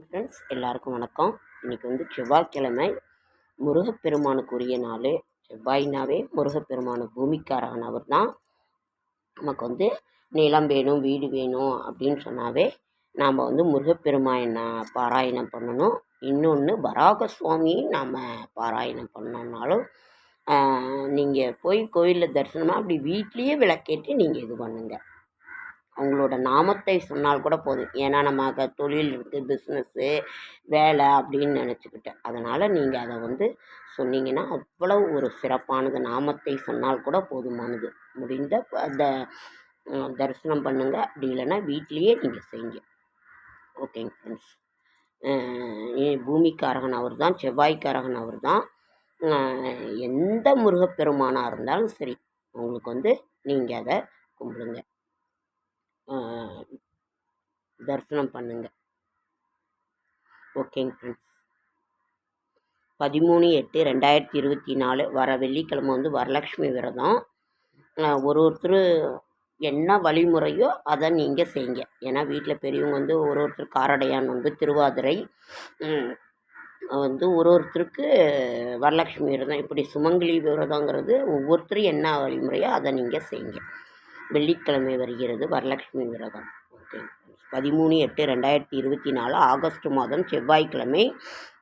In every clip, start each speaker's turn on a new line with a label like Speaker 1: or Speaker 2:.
Speaker 1: Friends எல்லாருக்கும் வணக்கம். இன்றைக்கி வந்து செவ்வாய்க்கிழமை. முருகப்பெருமானுக்குரிய நாள். செவ்வாய்னாவே முருகப்பெருமானு பூமிக்காரானவர் தான் நமக்கு வந்து நிலம் வேணும் வீடு வேணும் அப்படின்னு சொன்னாவே நாம் வந்து முருகப்பெருமானை பாராயணம் பண்ணணும். இன்னொன்று வராக சுவாமி நாம் பாராயணம் பண்ணோம்னாலும் நீங்கள் போய் கோயிலில் தரிசனமாக அப்படி வீட்லேயே விளக்கேற்றி நீங்கள் இது பண்ணுங்கள் அவங்களோட நாமத்தை சொன்னால் கூட போதும். ஏன்னா நமக்கு தொழில் இருக்குது பிஸ்னஸ்ஸு வேலை அப்படின்னு நினச்சிக்கிட்டேன் அதனால் நீங்கள் அதை வந்து சொன்னீங்கன்னா அவ்வளவு ஒரு சிறப்பானது. நாமத்தை சொன்னால் கூட போதுமானது. முடிந்த அந்த தரிசனம் பண்ணுங்கள் அப்படி இல்லைன்னா வீட்லேயே நீங்கள் செய்யுங்க. ஓகேங்க ஃப்ரெண்ட்ஸ் பூமிக்காரகன் அவர் தான் செவ்வாய்க்காரகன் அவர் தான் எந்த முருகப்பெருமானாக இருந்தாலும் சரி உங்களுக்கு வந்து நீங்கள் அதை கும்பிடுங்க. தரிசனம் பண்ணுங்க. ஓகேங்க ஃப்ரெண்ட்ஸ் பதிமூணு எட்டு ரெண்டாயிரத்தி இருபத்தி நாலு வர வெள்ளிக்கிழமை வந்து வரலட்சுமி விரதம். ஒரு ஒருத்தர் என்ன வழிமுறையோ அதை நீங்கள் செய்யுங்க. ஏன்னா வீட்டில் பெரியவங்க வந்து ஒரு ஒருத்தர் காரடையான் வந்து திருவாதிரை. வந்து ஒரு ஒருத்தருக்கு வரலட்சுமி விரதம். இப்படி சுமங்கலி விரதங்கிறது ஒவ்வொருத்தரும் என்ன வழிமுறையோ அதை நீங்கள் செய்யுங்க. வெள்ளிக்கிழமை வருகிறது. வரலட்சுமி விரதம். ஓகே பதிமூணு எட்டு ரெண்டாயிரத்தி இருபத்தி நாலு ஆகஸ்ட் மாதம் செவ்வாய்க்கிழமை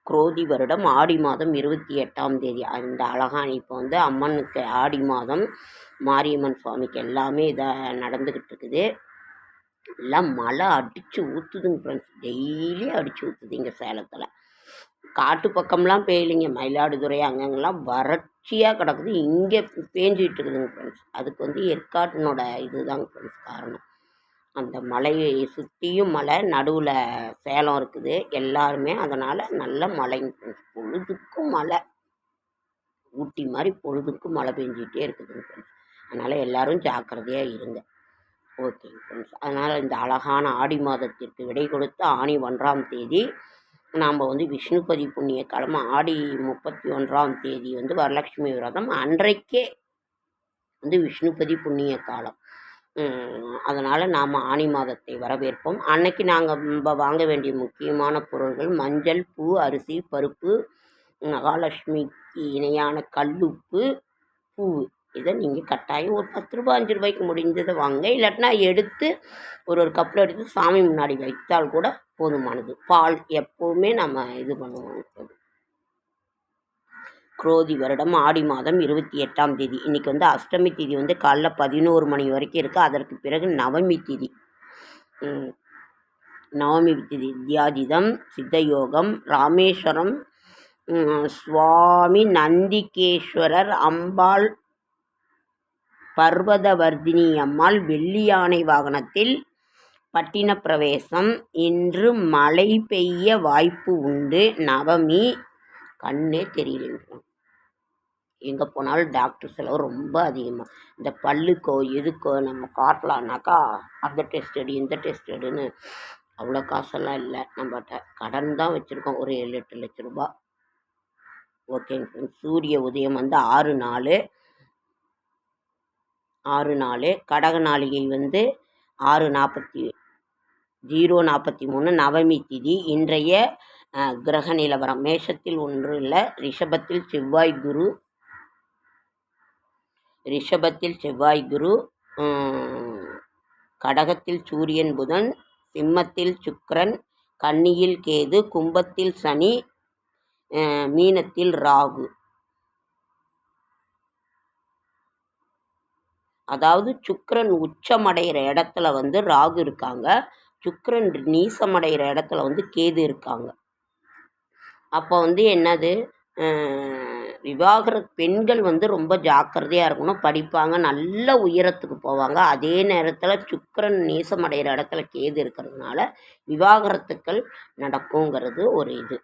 Speaker 1: குரோதி வருடம். ஆடி மாதம் இருபத்தி எட்டாம் தேதி. அந்த அழகான இப்போ வந்து அம்மனுக்கு ஆடி மாதம். மாரியம்மன் சுவாமிக்கு எல்லாமே இதாக நடந்துக்கிட்டு இருக்குது. எல்லாம் மழை அடித்து ஊற்றுதுங்க ஃப்ரெண்ட்ஸ் டெய்லி அடித்து ஊற்றுது இங்கே சேலத்தில். காட்டு பக்கம்லாம் பெய்யலைங்க. மயிலாடுதுறை அங்கங்கெல்லாம் வறட்சியாக கிடக்குது. இங்கே பேஞ்சிக்கிட்டு இருக்குதுங்க ஃப்ரெண்ட்ஸ் அதுக்கு வந்து ஏற்காட்டினோட இதுதாங்க ஃப்ரெண்ட்ஸ் காரணம். அந்த மலையை சுற்றியும் மலை நடுவில் சேலம் இருக்குது. எல்லாருமே அதனால் நல்ல மழைங்க ஃப்ரெண்ட்ஸ் பொழுதுக்கும் மழை. ஊட்டி மாதிரி பொழுதுக்கும் மழை பெஞ்சிக்கிட்டே இருக்குதுங்க ஃப்ரெண்ட்ஸ் அதனால் எல்லாரும் ஜாக்கிரதையாக இருங்க. ஓகேங்க ஃப்ரெண்ட்ஸ் அதனால் இந்த அழகான ஆடி மாதத்திற்கு விடை கொடுத்து ஆணி ஒன்றாம் தேதி நாம் வந்து விஷ்ணுபதி புண்ணிய காலம் ஆடி முப்பத்தி ஒன்றாம் தேதி வந்து வரலட்சுமி விரதம் அன்றைக்கே வந்து விஷ்ணுபதி புண்ணிய காலம். அதனால் நாம் ஆனி மாதத்தை வரவேற்போம். அன்னைக்கு நாங்கள் வாங்க வேண்டிய முக்கியமான பொருள்கள் மஞ்சள் பூ அரிசி பருப்பு மகாலட்சுமிக்கு இணையான கல்லுப்பு பூ. இதை நீங்கள் கட்டாயம் ஒரு பத்து ரூபா அஞ்சு ரூபாய்க்கு முடிஞ்சதை வாங்க. இல்லாட்டினா எடுத்து ஒரு ஒரு கப்பில் எடுத்து சாமி முன்னாடி வைத்தால் கூட போதுமானது. பால் எப்போவுமே நம்ம இது பண்ணுவோம். குரோதி வருடம் ஆடி மாதம் இருபத்தி எட்டாம் தேதி. இன்றைக்கி வந்து அஷ்டமி தேதி வந்து காலைல பதினோரு மணி வரைக்கும் இருக்குது அதற்கு பிறகு நவமி தேதி. நவமி திதி வித்யாதிதம் சித்தயோகம் ராமேஸ்வரம் சுவாமி நந்திகேஸ்வரர் அம்பாள் பர்வதவர்தினி அம்மாள் வெள்ளி யானை வாகனத்தில் பட்டின பிரவேசம் இன்று மழை பெய்ய வாய்ப்பு உண்டு. நவமி. கண்ணே தெரியல எங்கே போனாலும் டாக்டர் செலவு ரொம்ப அதிகமாக இந்த பல்லுக்கோ எதுக்கோ நம்ம காட்டலான்னாக்கா அந்த டெஸ்ட் எடு இந்த டெஸ்ட் எடுன்னு அவ்வளோ காசெல்லாம் இல்லை. நம்மகிட்ட கடன் தான் வச்சுருக்கோம். ஒரு ஏழு எட்டு லட்ச ரூபா. ஓகேங்க ஃப்ரெண்ட்ஸ். சூரிய உதயம் வந்து ஆறு நாலு ஆறு நாலு. கடக நாளிகை வந்து ஆறு நாற்பத்தி ஜீரோ நாற்பத்தி மூணு நவமி திதி. இன்றைய கிரக நிலவரம். மேஷத்தில் ஒன்று இல்லை ரிஷபத்தில் செவ்வாய் குரு. ரிஷபத்தில் செவ்வாய் குரு. கடகத்தில் சூரியன் புதன். சிம்மத்தில் சுக்கரன். கன்னியில் கேது. கும்பத்தில் சனி. மீனத்தில் ராகு. அதாவது சுக்கிரன் உச்சமடைகிற இடத்துல வந்து ராகு இருக்காங்க. சுக்கரன் நீசமடைகிற இடத்துல வந்து கேது இருக்காங்க. அப்போ வந்து என்னது? விவாகர பெண்கள் வந்து ரொம்ப ஜாக்கிரதையாக இருக்கணும். படிப்பாங்க. நல்ல உயரத்துக்கு போவாங்க. அதே நேரத்தில் சுக்கரன் நீசமடைகிற இடத்துல கேது இருக்கிறதுனால விவாகரத்துக்கள் நடக்குங்கிறது ஒரு இது.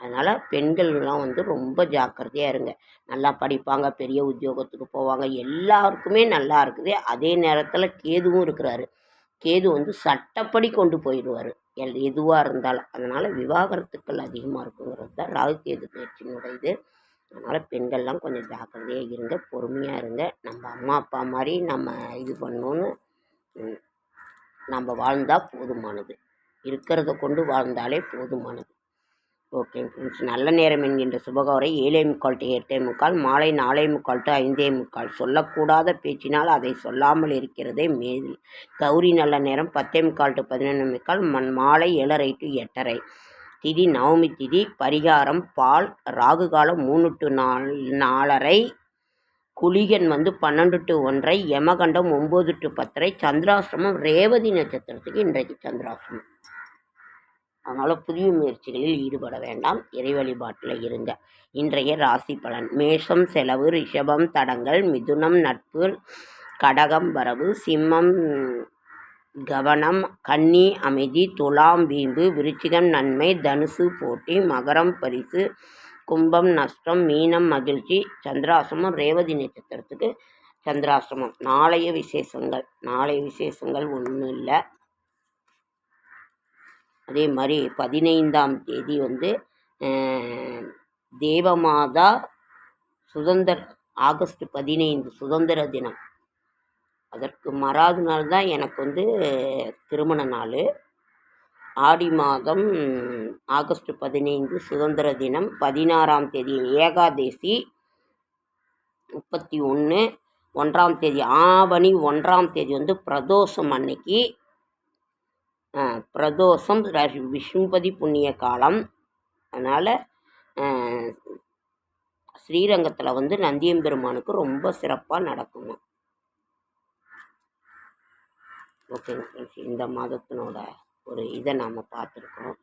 Speaker 1: அதனால் பெண்கள்லாம் வந்து ரொம்ப ஜாக்கிரதையாக இருங்க. நல்லா படிப்பாங்க பெரிய உத்தியோகத்துக்கு போவாங்க. எல்லாருக்குமே நல்லா இருக்குது. அதே நேரத்தில் கேதுவும் இருக்கிறாரு. கேது வந்து சட்டப்படி கொண்டு போயிடுவார். எல் எதுவாக இருந்தாலும். அதனால் விவாகரத்துக்கள் அதிகமாக இருக்குங்கிறது தான் ராகு கேது பயிற்சியினுடைய இது அதனால் பெண்கள்லாம் கொஞ்சம் ஜாக்கிரதையாக இருங்க பொறுமையாக இருங்க. நம்ம அம்மா அப்பா மாதிரி நம்ம இது பண்ணோன்னு நம்ம வாழ்ந்தால் போதுமானது. இருக்கிறத கொண்டு வாழ்ந்தாலே போதுமானது. ஓகே ஃப்ரெண்ட்ஸ் நல்ல நேரம் என்கின்ற சுபகோரை ஏழே முக்கால் டு எட்டே முக்கால் மாலை நாலே முக்கால் டு ஐந்தே முக்கால். சொல்லக்கூடாத பேச்சினால் அதை சொல்லாமல் இருக்கிறதே மேல். கௌரி நல்ல நேரம் பத்தே முக்கால் டு பதினொன்று முக்கால் மண் மாலை ஏழரை டு எட்டரை. திதி நவமி திதி பரிகாரம் பால் ராகு காலம் மூணு டு நால் நாலரை. குளிகன் வந்து பன்னெண்டு டு ஒன்றை யமகண்டம் ஒம்பது டு பத்தரை. சந்திராசிரமம் ரேவதி நட்சத்திரத்துக்கு இன்றைக்கு சந்திராசிரமம் அதனால் புதிய முயற்சிகளில் ஈடுபட வேண்டாம். இறை வழிபாட்டில் இருங்க. இன்றைய ராசி பலன். மேஷம் செலவு ரிஷபம் தடங்கள் மிதுனம் நட்பு கடகம் வரவு சிம்மம் கவனம் கன்னி அமைதி துலாம் வீம்பு விருச்சிகம் நன்மை தனுசு போட்டி மகரம் பரிசு கும்பம் நஷ்டம் மீனம் மகிழ்ச்சி சந்திராசிரமம் ரேவதி நட்சத்திரத்துக்கு சந்திராசிரமம். நாளைய விசேஷங்கள். நாளைய விசேஷங்கள் ஒன்றும் இல்லை அதே மாதிரி பதினைந்தாம் தேதி வந்து தேவமாதா சுதந்திர ஆகஸ்ட் பதினைந்து சுதந்திர தினம். அதற்கு மறாவது நாள் தான் எனக்கு வந்து திருமண நாள். ஆடி மாதம் ஆகஸ்ட் பதினைந்து சுதந்திர தினம் பதினாறாம் தேதி ஏகாதேசி முப்பத்தி ஒன்று ஒன்றாம் தேதி ஆவணி ஒன்றாம் தேதி வந்து பிரதோஷம் அன்னைக்கு பிரதோஷம் விஷ்ணுபதி புண்ணிய காலம். அதனால் ஸ்ரீரங்கத்தில் வந்து நந்தியம்பெருமானுக்கு ரொம்ப சிறப்பாக நடக்குங்க. ஓகேங்க ஃப்ரெண்ட்ஸ். இந்த மாதத்தினோட ஒரு இதை நாம் பார்த்துருக்கோம்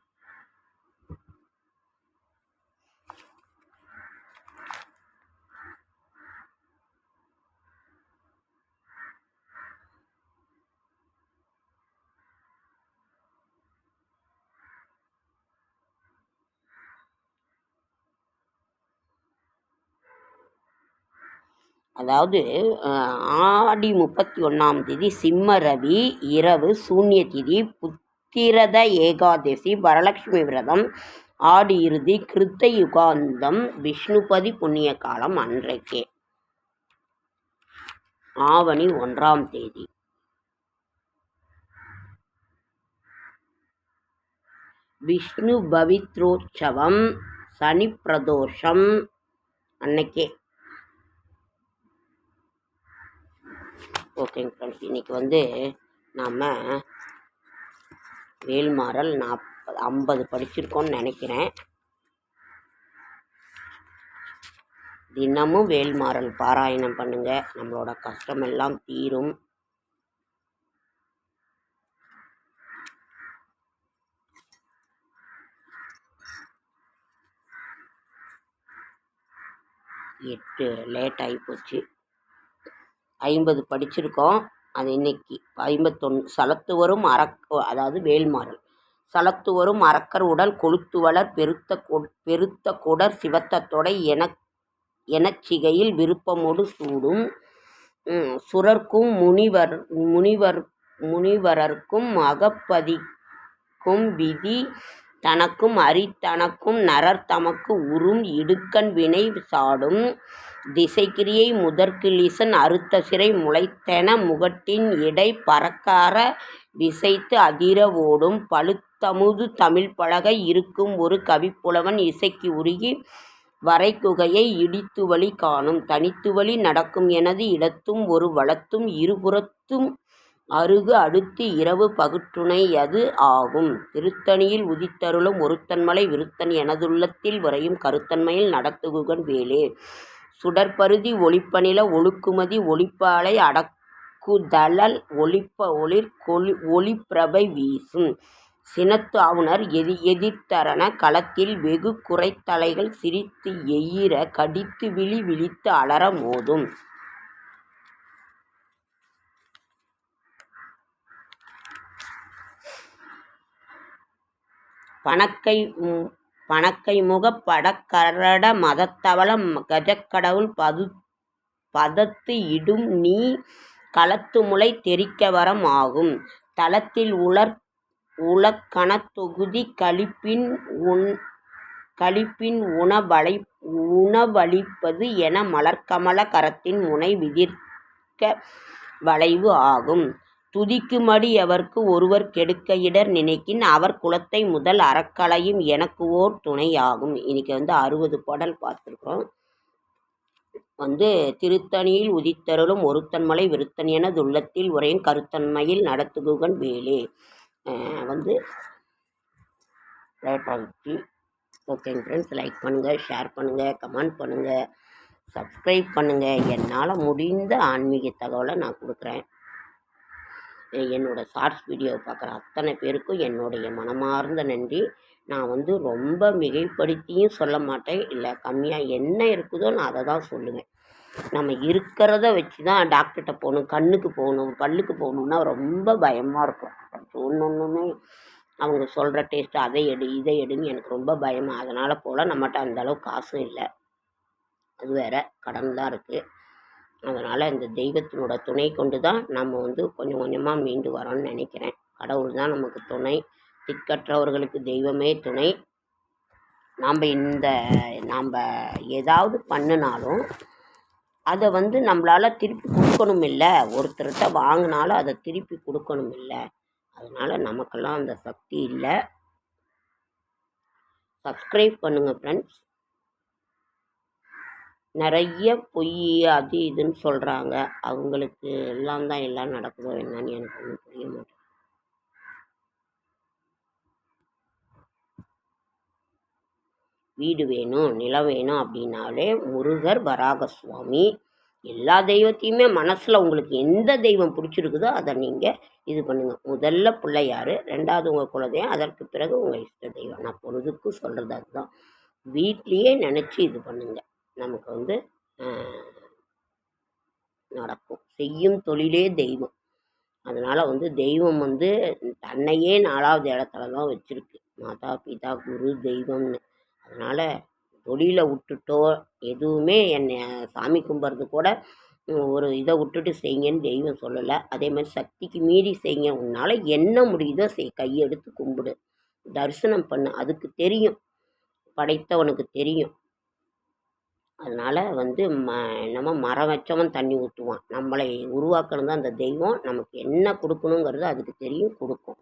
Speaker 1: அதாவது ஆடி முப்பத்தி ஒன்றாம் தேதி சிம்ம ரவி இரவு சூன்ய திதி புத்திரத ஏகாதசி வரலட்சுமி விரதம் ஆடி இறுதி கிருத்த யுகாந்தம் விஷ்ணுபதி புண்ணிய காலம் அன்றைக்கே. ஆவணி ஒன்றாம் தேதி. விஷ்ணு பவித்ரோற்சவம் சனி பிரதோஷம் அன்னைக்கே. ஓகேங்க ஃப்ரெண்ட்ஸ் இன்றைக்கி வந்து நாம் வேல்மாறல் நாற்பது ஐம்பது படிச்சிருக்கோன்னு நினைக்கிறேன். தினமும் வேல்மாறல் பாராயணம் பண்ணுங்கள் நம்மளோட கஷ்டமெல்லாம் தீரும். எட்டு லேட் ஆகி போச்சு ஐம்பது படிச்சிருக்கோம். அது இன்னைக்கு ஐம்பத்தொன்று சலத்து வரும் அறக் அதாவது வேல்மாறல் சலத்து வரும் அரக்கர் உடல் கொழுத்து வளர் பெருத்த கொ பெருத்த குடர் சிவத்த தொடை எனச்சிகையில் விருப்பமோடு சூடும். சுரர்க்கும் முனிவர் முனிவர் முனிவரர்க்கும் அகப்பதிக்கும் விதி தனக்கும் அரித்தனக்கும் நரர் தமக்கு உறும் இடுக்கண் வினை சாடும். திசைக்கிரியை முதற்கிளீசன் அறுத்த சிறை முளைத்தென முகட்டின் இடை பறக்கார விசைத்து அதிர ஓடும். பழுத்தமுது தமிழ் பழக இருக்கும் ஒரு கவிப்புலவன் இசைக்கு உருகி வரைக்குகையை இடித்துவழி காணும். தனித்துவழி நடக்கும் எனது இடத்தும் ஒரு வளத்தும் இருபுறத்தும் அருகு அடுத்து இரவு பகுற்றுணை அது ஆகும். திருத்தணியில் உதித்தருளும் ஒருத்தன்மலை விருத்தன் எனதுள்ளத்தில் வரையும் கருத்தன்மையில் நடத்துகுகன் வேலே. சுடற்பருதி ஒளிப்பநில ஒழுக்குமதி ஒளிப்பாலை அடக்குதழல் ஒளிப்ப ஒளிர் கொளி ஒளிப்பிரபை வீசும். சினத்து ஆவுனர் எதி எதிர்த்தரன களத்தில் வெகு குறைத்தலைகள் சிரித்து எயிர கடித்து விழி விழித்து அலற மோதும். பணக்கை பணக்கைமுகப் படக்கரட மதத்தவளம் கஜக்கடவுள் பது பதத்து இடும் நீ களத்துமுலை தெரிக்கவரம் ஆகும். தளத்தில் உலர் உலக்கணத்தொகுதி களிப்பின் உன் களிப்பின் உணவளை உணவளிப்பது என மலர்க்கமல கரத்தின் முனை விதிர்க்க வளைவு ஆகும். துதிக்குமடி எவர்க்கு ஒருவர் கெடுக்க இடர் நினைக்கின் அவர் குலத்தை முதல் அறக்கலையும் எனக்கு ஓர் துணையாகும். இன்னைக்கு வந்து அறுபது பாடல் பார்த்துருக்கோம் வந்து திருத்தணியில் உதித்தருளும் ஒருத்தன்மலை விருத்தன் எனது உள்ளத்தில் உரையும் கருத்தன்மையில் நடத்துகுகன் வேலே. வந்து லேட் ஆகிடுச்சு ஓகேங்க ஃப்ரெண்ட்ஸ் லைக் பண்ணுங்கள் ஷேர் பண்ணுங்கள் கமெண்ட் பண்ணுங்கள் சப்ஸ்கிரைப் பண்ணுங்கள் என்னால் முடிந்த ஆன்மீக தகவலை நான் கொடுக்குறேன். என்னோடய என்னோட ஷார்ட்ஸ் வீடியோ பார்க்குற அத்தனை பேருக்கும் என்னுடைய மனமார்ந்த நன்றி. நான் வந்து ரொம்ப மிகைப்படுத்தியும் சொல்ல மாட்டேன். இல்லை கம்மியாக என்ன இருக்குதோ நான் அதை தான் சொல்லுவேன். நம்ம இருக்கிறத வச்சு தான் டாக்டர்கிட்ட போகணும் கண்ணுக்கு போகணும் பல்லுக்கு போகணுன்னா ரொம்ப பயமாக இருக்கும். ஒன்று அவங்க சொல்கிற டேஸ்ட்டு அதை எடு இதை எடுன்னு எனக்கு ரொம்ப பயமாக அதனால் போல் நம்மகிட்ட அந்த காசும் இல்லை. அது வேற கடன் தான் இருக்குது அதனால் இந்த தெய்வத்தினோட துணை கொண்டு தான் நம்ம வந்து கொஞ்சம் கொஞ்சமாக மீண்டு வரோம்னு நினைக்கிறேன். கடவுள் தான் நமக்கு துணை. திக்கற்றவர்களுக்கு தெய்வமே துணை. நாம் இந்த நாம் ஏதாவது பண்ணினாலும் அதை வந்து நம்மளால் திருப்பி கொடுக்கணும் இல்லை ஒருத்தர்கிட்ட வாங்கினாலும் அதை திருப்பி கொடுக்கணும் இல்லை அதனால் நமக்கெல்லாம் அந்த சக்தி இல்லை. சப்ஸ்கிரைப் பண்ணுங்கள் ஃப்ரெண்ட்ஸ் நிறைய பொய் அது இதுன்னு சொல்கிறாங்க அவங்களுக்கு எல்லாம் தான் எல்லாம் நடக்குதோ என்னன்னு எனக்கு ஒன்றும் புரிய மாட்டேங்குது. வீடு வேணும் நிலம் வேணும் அப்படின்னாலே முருகர் வராக சுவாமி எல்லா தெய்வத்தையுமே மனசில் உங்களுக்கு எந்த தெய்வம் பிடிச்சிருக்குதோ அதை நீங்கள் இது பண்ணுங்கள் முதல்ல பிள்ளையார் ரெண்டாவது உங்கள் குலதெய்வம் அதற்கு பிறகு உங்கள் இஷ்ட தெய்வம். நான் பொழுதுக்கும் சொல்கிறது அதுதான். வீட்லேயே நினச்சி இது பண்ணுங்கள் நமக்கு வந்து நடக்கும். செய்யும் தொழிலே தெய்வம். அதனால் வந்து தெய்வம் வந்து தன்னையே நாலாவது இடத்துல தான் வச்சுருக்கு. மாதா பிதா குரு தெய்வம்னு. அதனால் தொழிலை விட்டுட்டோ எதுவுமே என்னை சாமி கும்பிட்றது கூட ஒரு இதை விட்டுட்டு செய்யுங்கன்னு தெய்வம் சொல்லலை. அதே மாதிரி சக்திக்கு மீறி செய்யுங்க உன்னால் என்ன முடியுதோ செய் கையெடுத்து கும்பிடு. தரிசனம் பண்ணு. அதுக்கு தெரியும். படைத்தவனுக்கு தெரியும். அதனால் வந்து ம என்னமோ மரம் வச்சவன் தண்ணி ஊற்றுவான் நம்மளை உருவாக்குனது அந்த தெய்வம். நமக்கு என்ன கொடுக்கணுங்கிறது அதுக்கு தெரியும் கொடுக்கும்.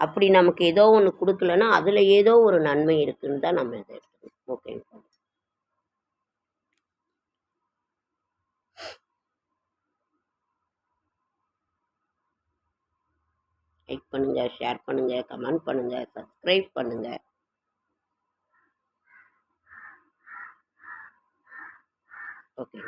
Speaker 1: அப்படி நமக்கு ஏதோ ஒன்று கொடுக்கலன்னா அதில் ஏதோ ஒரு நன்மை இருக்குன்னு தான் நம்ம இதை எடுத்துக்கணும். ஓகேங்க லைக் பண்ணுங்கள் ஷேர் பண்ணுங்கள் கமெண்ட் பண்ணுங்கள் சப்ஸ்கிரைப் பண்ணுங்கள் ஓகே